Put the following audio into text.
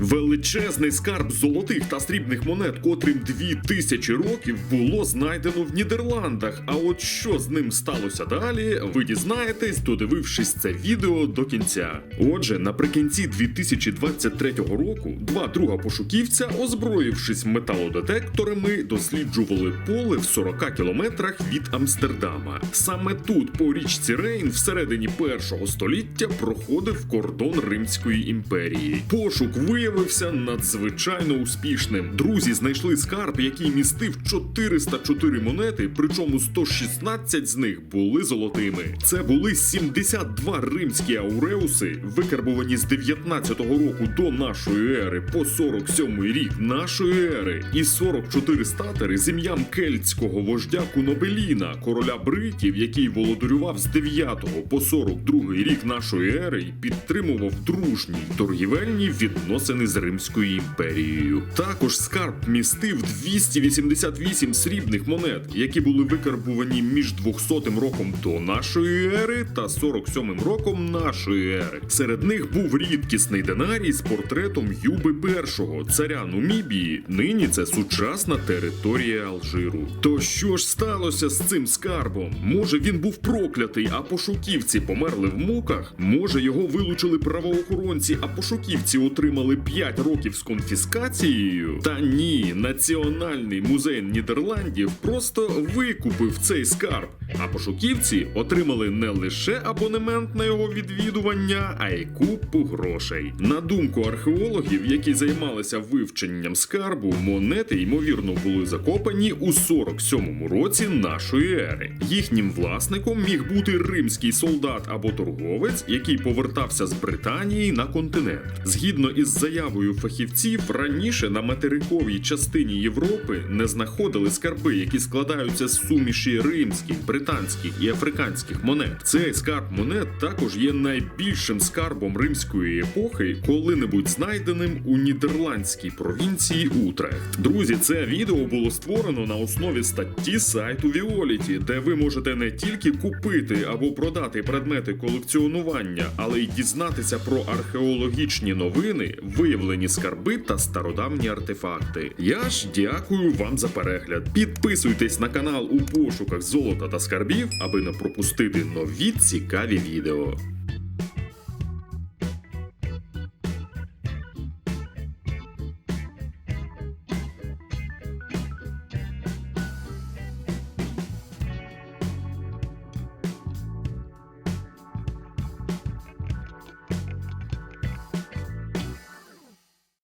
Величезний скарб золотих та срібних монет, котрим дві тисячі років було знайдено в Нідерландах. А от що з ним сталося далі, ви дізнаєтесь, додивившись це відео до кінця. Отже, наприкінці 2023 року два друга пошуківця, озброївшись металодетекторами, досліджували поле в 40 кілометрах від Амстердама. Саме тут, по річці Рейн, всередині першого століття проходив кордон Римської імперії. Пошук виявився надзвичайно успішним. Друзі знайшли скарб, який містив 404 монети, причому 116 з них були золотими. Це були 72 римські ауреуси, викарбувані з 19-го року до нашої ери по 47-й рік нашої ери, і 44 статери з ім'ям кельтського вождя Кунобеліна, короля бритів, який володарював з 9 по 42 рік нашої ери і підтримував дружні торгівельні відносини з Римською імперією. Також скарб містив 288 срібних монет, які були викарбувані між 200 роком до нашої ери та 47 роком нашої ери. Серед них був рідкісний динарій з портретом Юби І, царя Нумібії. Нині це сучасна територія Алжиру. То що ж сталося з цим скарбом? Може він був проклятий, а пошуківці померли в муках? Може його вилучили правоохоронці, а пошуківці отримали 5 років з конфіскацією? Та ні, Національний музей Нідерландів просто викупив цей скарб. А пошуківці отримали не лише абонемент на його відвідування, а й купу грошей. На думку археологів, які займалися вивченням скарбу, монети ймовірно були закопані у 47-му році нашої ери. Їхнім власником міг бути римський солдат або торговець, який повертався з Британії на континент. Згідно із заявою фахівців, раніше на материковій частині Європи не знаходили скарби, які складаються з суміші римських, британських і африканських монет. Цей скарб монет також є найбільшим скарбом римської епохи, коли-небудь знайденим у нідерландській провінції Утрехт. Друзі, це відео було створено на основі статті сайту Віоліті, де ви можете не тільки купити або продати предмети колекціонування, але й дізнатися про археологічні новини, виявлені скарби та стародавні артефакти. Я ж дякую вам за перегляд. Підписуйтесь на канал у пошуках золота та скарбів, аби не пропустити нові цікаві відео.